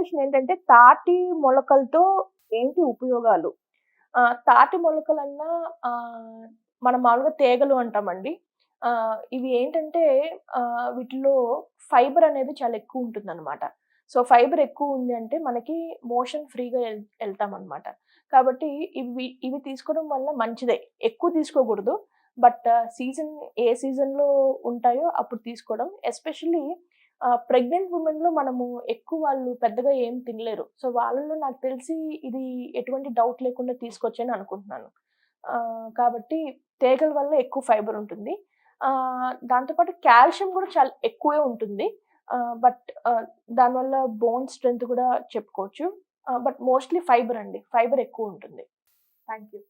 Question ఏంటంటే తాటి మొలకలతో ఏంటి ఉపయోగాలు? తాటి మొలకలన్నా మనం మామూలుగా తేగలు అంటామండి. ఇవి ఏంటంటే వీటిలో ఫైబర్ అనేది చాలా ఎక్కువ ఉంటుంది అనమాట సో ఫైబర్ ఎక్కువ ఉంది అంటే మనకి మోషన్ ఫ్రీగా వెల్ వెళ్తాం అనమాట కాబట్టి ఇవి ఇవి తీసుకోవడం వల్ల మంచిదే. ఎక్కువ తీసుకోకూడదు. బట్ సీజన్ ఏ సీజన్లో ఉంటాయో అప్పుడు తీసుకోవడం. ఎస్పెషల్లీ ప్రెగ్నెంట్ ఉమెన్లో మనము ఎక్కువ వాళ్ళు పెద్దగా ఏం తినలేరు. సో వాళ్ళలో నాకు తెలిసి ఇది ఎటువంటి డౌట్ లేకుండా తీసుకోవచ్చని అనుకుంటున్నాను. కాబట్టి తేగల వల్ల ఎక్కువ ఫైబర్ ఉంటుంది. దాంతోపాటు కాల్షియం కూడా చాలా ఎక్కువే ఉంటుంది. బట్ దానివల్ల బోన్ స్ట్రెంత్ కూడా చెప్పుకోవచ్చు. బట్ మోస్ట్లీ ఫైబర్ అండి. ఫైబర్ ఎక్కువ ఉంటుంది. Thank you